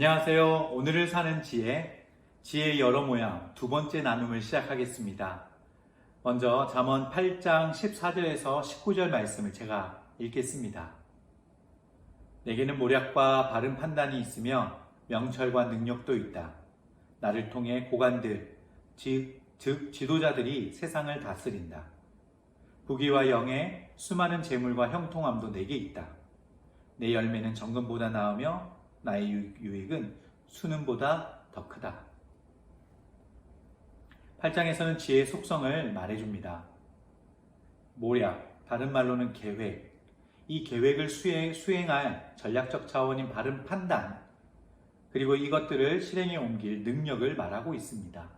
안녕하세요. 오늘을 사는 지혜, 지혜의 여러 모양 두 번째 나눔을 시작하겠습니다. 먼저 잠언 8장 14절에서 19절 말씀을 제가 읽겠습니다. 내게는 모략과 바른 판단이 있으며 명철과 능력도 있다. 나를 통해 고관들, 즉, 즉 지도자들이 세상을 다스린다. 부귀와 영예, 수많은 재물과 형통함도 내게 있다. 내 열매는 정금보다 나으며 나의 유- 유익은 수능보다 더 크다. 8장에서는 지혜의 속성을 말해줍니다. 모략, 다른 말로는 계획. 이 계획을 수행, 수행할 전략적 차원인 바른 판단, 그리고 이것들을 실행에 옮길 능력을 말하고 있습니다.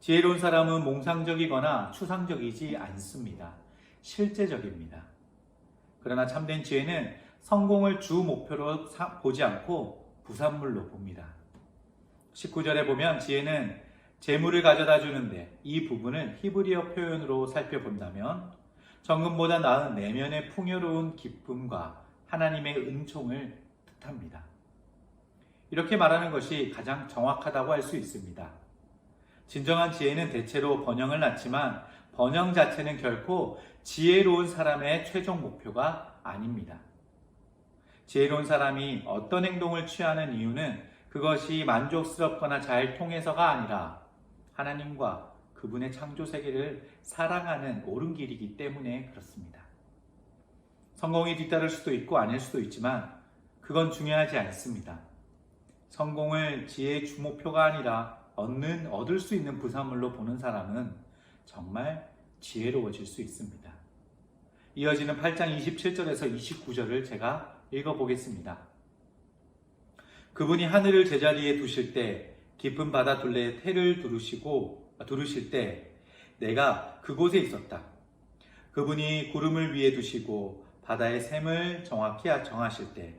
지혜로운 사람은 몽상적이거나 추상적이지 않습니다. 실제적입니다. 그러나 참된 지혜는 성공을 주 목표로 사- 보지 않고 부산물로 봅니다. 19절에 보면 지혜는 재물을 가져다 주는데 이 부분을 히브리어 표현으로 살펴본다면 정금보다 나은 내면의 풍요로운 기쁨과 하나님의 은총을 뜻합니다. 이렇게 말하는 것이 가장 정확하다고 할 수 있습니다. 진정한 지혜는 대체로 번영을 낳지만 번영 자체는 결코 지혜로운 사람의 최종 목표가 아닙니다. 지혜로운 사람이 어떤 행동을 취하는 이유는 그것이 만족스럽거나 잘 통해서가 아니라 하나님과 그분의 창조 세계를 사랑하는 옳은 길이기 때문에 그렇습니다. 성공이 뒤따를 수도 있고 아닐 수도 있지만 그건 중요하지 않습니다. 성공을 지혜의 주목표가 아니라 얻는 얻을 수 있는 부산물로 보는 사람은 정말 지혜로워질 수 있습니다. 이어지는 8장 27절에서 29절을 제가 읽어보겠습니다. 그분이 하늘을 제자리에 두실 때 깊은 바다 둘레에 태를 두르시고 두르실 때 내가 그곳에 있었다. 그분이 구름을 위에 두시고 바다의 샘을 정확히 정하실 때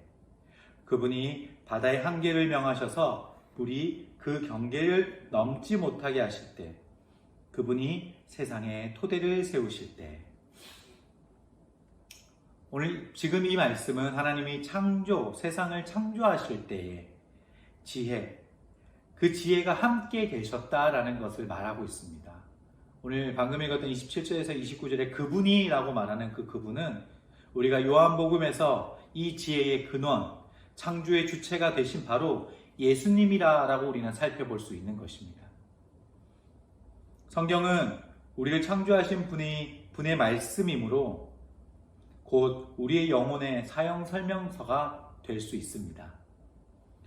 그분이 바다의 한계를 명하셔서 물이 그 경계를 넘지 못하게 하실 때 그분이 세상에 토대를 세우실 때 오늘 지금 이 말씀은 하나님이 창조, 세상을 창조하실 때의 지혜, 그 지혜가 함께 계셨다라는 것을 말하고 있습니다. 오늘 방금 읽었던 27절에서 29절에 그분이라고 말하는 그 그분은 우리가 요한복음에서 이 지혜의 근원, 창조의 주체가 되신 바로 예수님이라고 우리는 살펴볼 수 있는 것입니다. 성경은 우리를 창조하신 분이, 분의 말씀이므로 곧 우리의 영혼의 사형 설명서가 될 수 있습니다.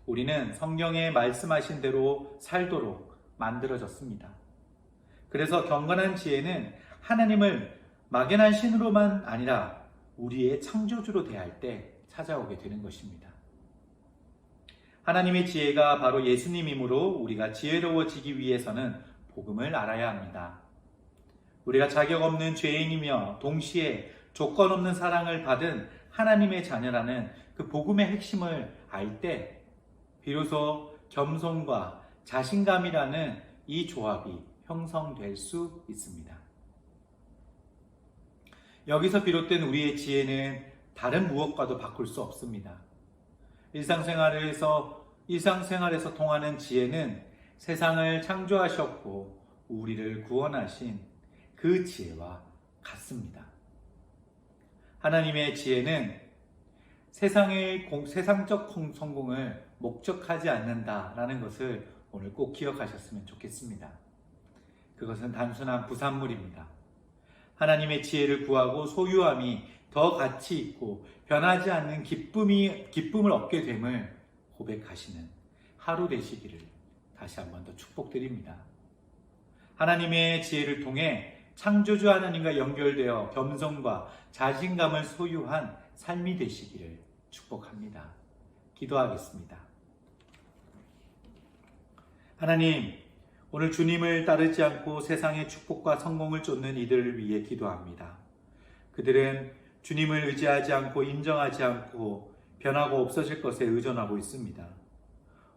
우리는 성경에 말씀하신 대로 살도록 만들어졌습니다. 그래서 경건한 지혜는 하나님을 막연한 신으로만 아니라 우리의 창조주로 대할 때 찾아오게 되는 것입니다. 하나님의 지혜가 바로 예수님이므로 우리가 지혜로워지기 위해서는 복음을 알아야 합니다. 우리가 자격 없는 죄인이며 동시에 조건 없는 사랑을 받은 하나님의 자녀라는 그 복음의 핵심을 알 때 비로소 겸손과 자신감이라는 이 조합이 형성될 수 있습니다. 여기서 비롯된 우리의 지혜는 다른 무엇과도 바꿀 수 없습니다. 일상생활에서 일상생활에서 통하는 지혜는 세상을 창조하셨고 우리를 구원하신 그 지혜와 같습니다. 하나님의 지혜는 세상의 공- 세상적 공- 성공을 목적하지 않는다라는 것을 오늘 꼭 기억하셨으면 좋겠습니다. 그것은 단순한 부산물입니다. 하나님의 지혜를 구하고 소유함이 더 가치 있고 변하지 않는 기쁨이 기쁨을 얻게 됨을 고백하시는 하루 되시기를 다시 한 번 더 축복드립니다. 하나님의 지혜를 통해 창조주 하나님과 연결되어 겸손과 자신감을 소유한 삶이 되시기를 축복합니다. 기도하겠습니다. 하나님, 오늘 주님을 따르지 않고 세상의 축복과 성공을 쫓는 이들을 위해 기도합니다. 그들은 주님을 의지하지 않고 인정하지 않고 변하고 없어질 것에 의존하고 있습니다.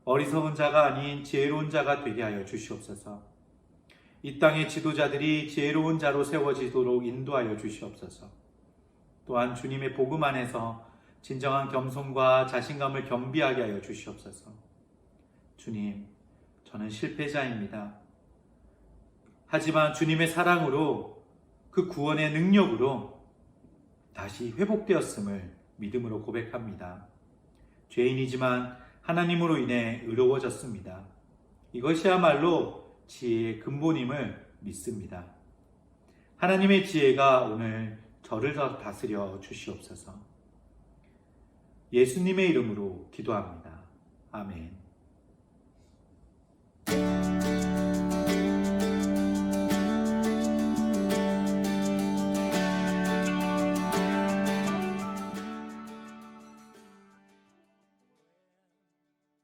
어리석은 자가 아닌 지혜로운 자가 되게 하여 주시옵소서. 이 땅의 지도자들이 지혜로운 자로 세워지도록 인도하여 주시옵소서. 또한 주님의 복음 안에서 진정한 겸손과 자신감을 겸비하게 하여 주시옵소서. 주님, 저는 실패자입니다. 하지만 주님의 사랑으로 그 구원의 능력으로 다시 회복되었음을 믿음으로 고백합니다. 죄인이지만 하나님으로 인해 의로워졌습니다. 이것이야말로 지혜의 근본임을 믿습니다. 하나님의 지혜가 오늘 저를 다스려 주시옵소서. 예수님의 이름으로 기도합니다. 아멘.